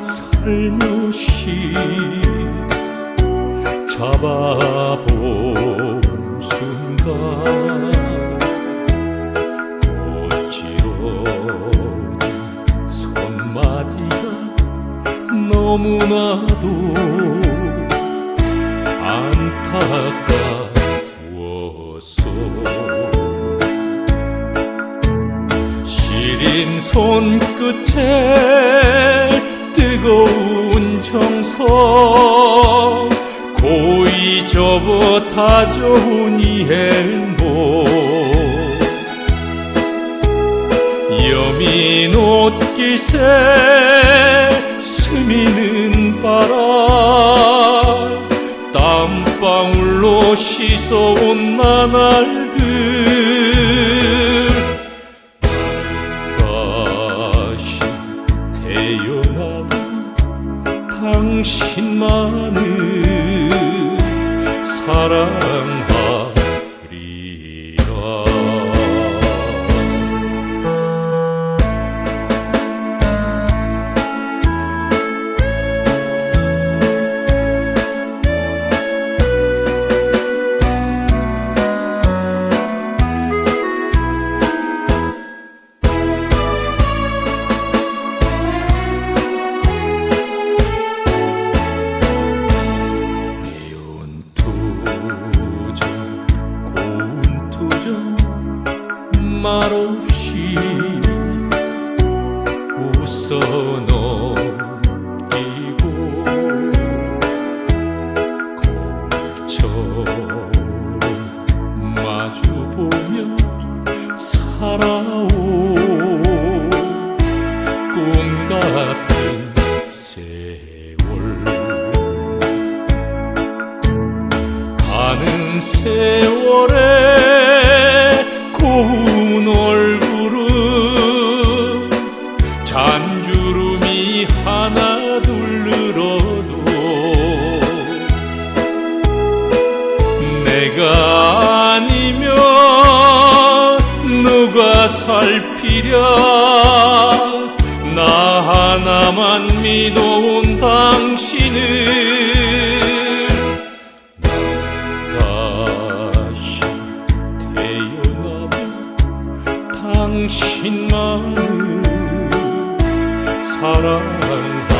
살며시 잡아본 순간 거칠어진 손마디가 너무나도 안타까웠소 시린 손끝에 뜨거운 정성 고이 접어 다져온 이 행복 여민 옷깃에 스미는 바람 땀방울로 씻어온 나날들 당신만을 사랑하리라 웃어 넘기고 거울처럼 마주보며 살아온 꿈 같은 세월. 가는 세월에 고운 잔주름이 하나 둘 늘어도 내가 아니면 누가 살피랴? 나 하나만 믿어온 당신을 다시 태어나도 당신만을 사랑하